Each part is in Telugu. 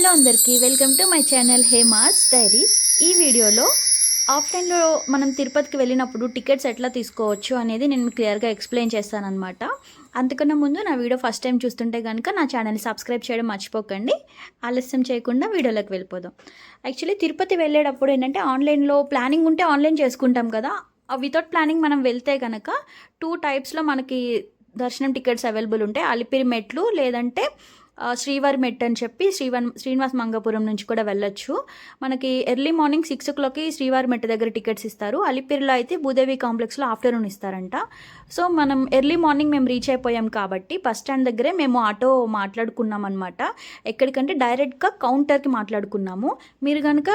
హలో అందరికీ welcome to my channel Hema's diary. ఈ వీడియోలో ఆఫ్లైన్లో మనం తిరుపతికి వెళ్ళినప్పుడు టికెట్స్ ఎట్లా తీసుకోవచ్చు అనేది నేను క్లియర్గా ఎక్స్ప్లెయిన్ చేస్తానమాట అంతకన్నా ముందు నా వీడియో ఫస్ట్ టైం చూస్తుంటే కనుక నా ఛానల్ని సబ్స్క్రైబ్ చేయడం మర్చిపోకండి. ఆలస్యం చేయకుండా వీడియోలోకి వెళ్ళిపోదాం. యాక్చువల్లీ తిరుపతి వెళ్ళేటప్పుడు ఏంటంటే ఆన్లైన్లో ప్లానింగ్ ఉంటే ఆన్లైన్ చేసుకుంటాం కదా. వితౌట్ ప్లానింగ్ మనం వెళ్తే కనుక టూ టైప్స్లో మనకి దర్శనం టికెట్స్ అవైలబుల్ ఉంటాయి. అలిపిరి మెట్లు లేదంటే శ్రీవారి మెట్ అని చెప్పి శ్రీవన్ శ్రీనివాస్ మంగపురం నుంచి కూడా వెళ్ళొచ్చు. మనకి ఎర్లీ మార్నింగ్ సిక్స్ ఓ క్లాక్కి శ్రీవారి మెట్ దగ్గర టికెట్స్ ఇస్తారు. అలిపిరిలో అయితే భూదేవి కాంప్లెక్స్లో ఆఫ్టర్నూన్ ఇస్తారంట. సో మనం ఎర్లీ మార్నింగ్ మేము రీచ్ అయిపోయాం కాబట్టి బస్ స్టాండ్ దగ్గరే మేము ఆటో మాట్లాడుకున్నాం అనమాట ఎక్కడికంటే డైరెక్ట్గా కౌంటర్కి మాట్లాడుకున్నాము. మీరు కనుక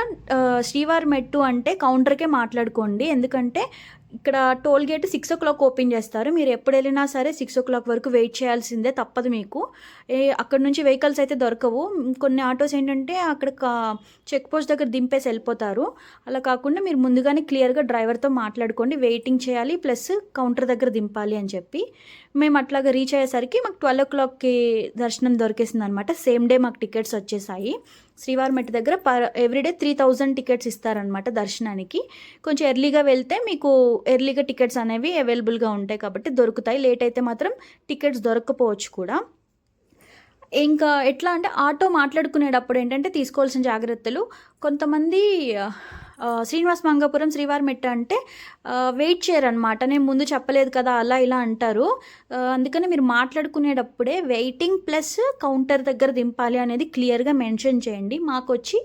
శ్రీవారి మెట్టు అంటే కౌంటర్కే మాట్లాడుకోండి. ఎందుకంటే ఇక్కడ toll gate six o'clock open చేస్తారు. మీరు ఎప్పుడు వెళ్ళినా సరే సిక్స్ ఓ క్లాక్ వరకు వెయిట్ చేయాల్సిందే తప్పదు మీకు. అక్కడ నుంచి వెహికల్స్ అయితే దొరకవు. కొన్ని ఆటోస్ ఏంటంటే అక్కడ చెక్ పోస్ట్ దగ్గర దింపేసి వెళ్ళిపోతారు. అలా కాకుండా మీరు ముందుగానే క్లియర్గా డ్రైవర్తో మాట్లాడుకోండి వెయిటింగ్ చేయాలి ప్లస్ కౌంటర్ దగ్గర దింపాలి అని చెప్పి. మేము అట్లాగా రీచ్ అయ్యేసరికి మాకు ట్వెల్వ్ ఓ క్లాక్కి దర్శనం దొరికేసింది అనమాట సేమ్ డే మాకు టికెట్స్ వచ్చేసాయి. శ్రీవారిమెట్టి దగ్గర per everyday three thousand tickets ఇస్తారనమాట దర్శనానికి. కొంచెం ఎర్లీగా వెళ్తే మీకు ఎర్లీగా టికెట్స్ అనేవి అవైలబుల్గా ఉంటాయి కాబట్టి దొరుకుతాయి. లేట్ అయితే మాత్రం టికెట్స్ దొరకపోవచ్చు కూడా. ఇంకా ఎట్లా అంటే ఆటో మాట్లాడుకునేటప్పుడు ఏంటంటే తీసుకోవాల్సిన జాగ్రత్తలు కొంతమంది శ్రీనివాస్ మంగాపురం శ్రీవారి మెట్ట అంటే వెయిట్ చేయరనమాట నేను ముందు చెప్పలేదు కదా అలా ఇలా అంటారు. అందుకని మీరు మాట్లాడుకునేటప్పుడే వెయిటింగ్ ప్లస్ కౌంటర్ దగ్గర దింపాలి అనేది క్లియర్గా మెన్షన్ చేయండి. మాకు వచ్చి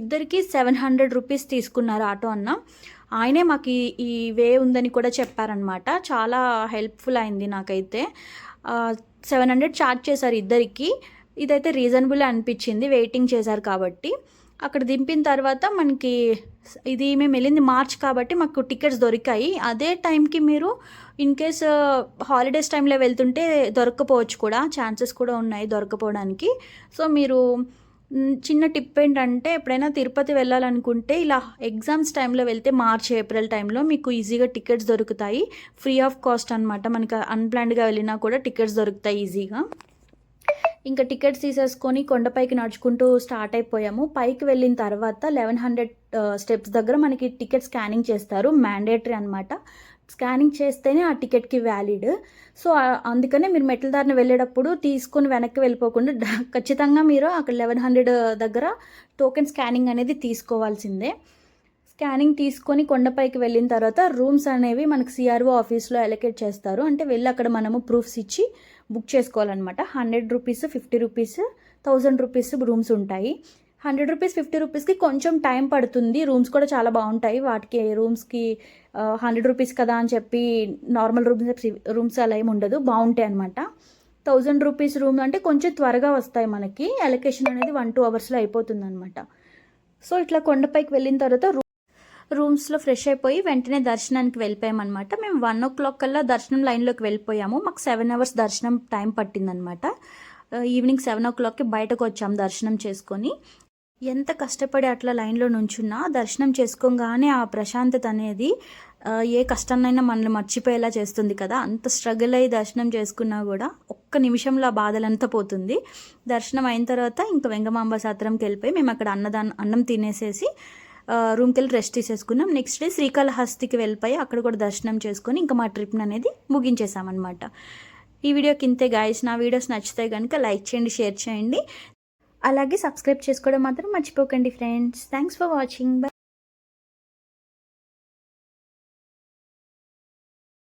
ఇద్దరికి సెవెన్ హండ్రెడ్ రూపీస్ తీసుకున్నారు ఆటో అన్న. ఆయనే మాకు ఈ ఈ వే ఉందని కూడా చెప్పారనమాట చాలా హెల్ప్ఫుల్ అయింది నాకైతే. సెవెన్ హండ్రెడ్ ఛార్జ్ చేశారు ఇద్దరికి. ఇదైతే రీజనబుల్ అనిపించింది వెయిటింగ్ చేశారు కాబట్టి. అక్కడ దింపిన తర్వాత మనకి ఇది మేము వెళ్ళింది మార్చ్ కాబట్టి మాకు టికెట్స్ దొరికాయి. అదే టైంకి మీరు ఇన్ కేస్ హాలిడేస్ టైంలో వెళ్తుంటే దొరకపోవచ్చు కూడా. ఛాన్సెస్ కూడా ఉన్నాయి దొరకపోవడానికి. సో మీరు చిన్న టిప్ ఏంటంటే ఎప్పుడైనా తిరుపతి వెళ్ళాలనుకుంటే ఇలా ఎగ్జామ్స్ టైంలో వెళ్తే మార్చ్ ఏప్రిల్ టైంలో మీకు ఈజీగా టికెట్స్ దొరుకుతాయి. ఫ్రీ ఆఫ్ కాస్ట్ అనమాట మనకి అన్ప్లాన్డ్గా వెళ్ళినా కూడా టికెట్స్ దొరుకుతాయి ఈజీగా. ఇంకా టికెట్స్ తీసేసుకొని కొండపైకి నడుచుకుంటూ స్టార్ట్ అయిపోయాము. పైకి వెళ్ళిన తర్వాత లెవెన్ హండ్రెడ్ స్టెప్స్ దగ్గర మనకి టికెట్ స్కానింగ్ చేస్తారు. మ్యాండేటరీ అనమాట స్కానింగ్ చేస్తేనే ఆ టికెట్కి వ్యాలిడ్. సో అందుకనే మీరు మెట్ల దారిని వెళ్ళేటప్పుడు తీసుకొని వెనక్కి వెళ్ళిపోకుండా ఖచ్చితంగా మీరు అక్కడ లెవెన్ హండ్రెడ్ దగ్గర టోకెన్ స్కానింగ్ అనేది తీసుకోవాల్సిందే. స్కానింగ్ తీసుకొని కొండపైకి వెళ్ళిన తర్వాత రూమ్స్ అనేవి మనకు సిఆర్ఓ ఆఫీస్లో అలొకేట్ చేస్తారు. అంటే వెళ్ళి అక్కడ మనము ప్రూఫ్స్ ఇచ్చి బుక్ చేసుకోవాలన్నమాట. Hundred rupees fifty rupees thousand rupees rooms ఉంటాయి. హండ్రెడ్ రూపీస్ ఫిఫ్టీ రూపీస్కి కొంచెం టైం పడుతుంది. రూమ్స్ కూడా చాలా బాగుంటాయి. వాటికి రూమ్స్కి హండ్రెడ్ రూపీస్ కదా అని చెప్పి నార్మల్ రూమ్స్ రూమ్స్ అలా ఏమి ఉండదు. బాగుంటాయి అనమాట థౌజండ్ రూపీస్ రూమ్ అంటే కొంచెం త్వరగా వస్తాయి మనకి. అలొకేషన్ అనేది వన్ టూ అవర్స్లో అయిపోతుంది అనమాట సో ఇట్లా కొండపైకి వెళ్ళిన తర్వాత రూమ్స్లో ఫ్రెష్ అయిపోయి వెంటనే దర్శనానికి వెళ్ళిపోయామన్నమాట. మేము వన్ ఓ క్లాక్ కల్లా దర్శనం లైన్లోకి వెళ్ళిపోయాము. మాకు సెవెన్ అవర్స్ దర్శనం టైం పట్టిందనమాట ఈవినింగ్ సెవెన్ ఓ క్లాక్కి బయటకు వచ్చాము దర్శనం చేసుకొని. ఎంత కష్టపడి అట్లా లైన్లో నుంచున్నా దర్శనం చేసుకోగానే ఆ ప్రశాంతత అనేది ఏ కష్టాన్నైనా మనల్ని మర్చిపోయేలా చేస్తుంది కదా. అంత స్ట్రగుల్ అయ్యి దర్శనం చేసుకున్నా కూడా ఒక్క నిమిషంలో ఆ బాధలంతా పోతుంది. దర్శనం అయిన తర్వాత ఇంకా వెంగమాంబ సత్రంకి వెళ్ళిపోయి మేము అక్కడ అన్నదానం అన్నం తినేసేసి రూమ్కి వెళ్ళి రెస్ట్ తీసేసుకున్నాం. నెక్స్ట్ డే శ్రీకాళహస్తికి వెళ్ళిపోయి అక్కడ కూడా దర్శనం చేసుకొని ఇంకా మా ట్రిప్ని అనేది ముగించేసామన్నమాట. ఈ వీడియోకి ఇంతే గాయస్. నా వీడియోస్ నచ్చితే కనుక లైక్ చేయండి షేర్ చేయండి. అలాగే సబ్స్క్రైబ్ చేసుకోవడం మాత్రం మర్చిపోకండి friends. Thanks for watching. Bye.